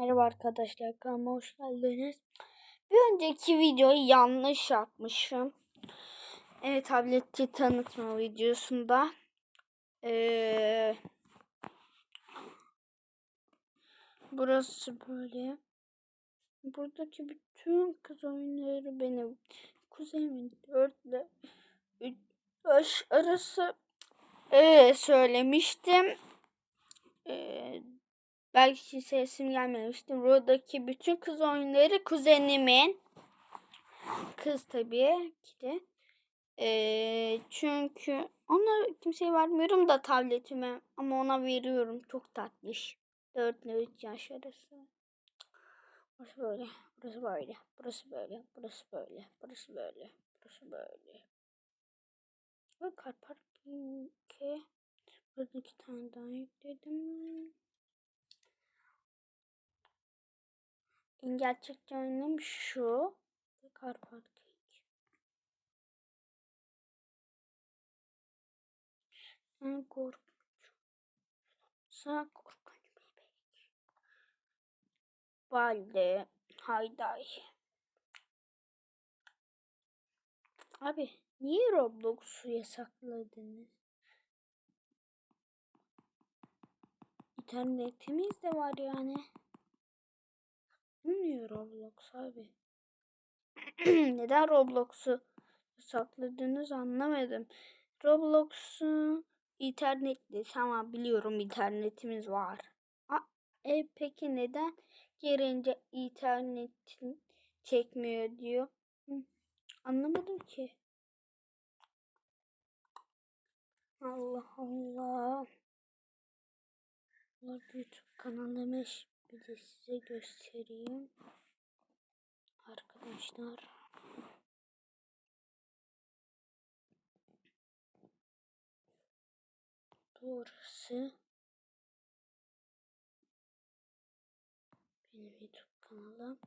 Merhaba arkadaşlar kanalıma hoş geldiniz. Bir önceki videoyu yanlış yapmışım. Evet tableti tanıtma videosunda. Ee, burası böyle. Buradaki bütün kız oyunları benim. Kuzeyimin 4 ile 3 yaş arası ee, söylemiştim. Ee, belki sesim gelmemişti. Buradaki bütün kız oyunları kuzenimin. Kız tabii ki de. Ee, çünkü ona kimseye vermiyorum da tabletime ama ona veriyorum. Çok tatlış. 4 ile 3 yaş arası. Burası böyle, burası böyle, burası böyle, burası böyle, burası böyle, burası böyle. Ve parking'e burada iki tane daha yükledim. Gerçekçi oyunum şu. Car parking. En korkunç. Sağ korkunç bebek. Balde. Hayday. Abi niye Roblox'u yasakladınız? İnternetimiz de var yani. Roblox abi? Neden Roblox'u yasakladınız anlamadım. Roblox'u internetli tamam biliyorum internetimiz var. A, e peki neden girince internetin çekmiyor diyor. Hı, anlamadım ki. Allah Allah. Var YouTube kanalımı bir de size göstereyim. Arkadaşlar. Burası. Benim YouTube kanalım.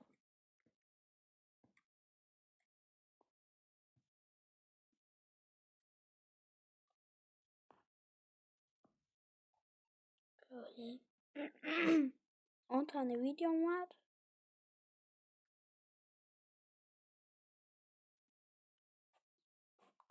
Böyle. 10 tane videom var.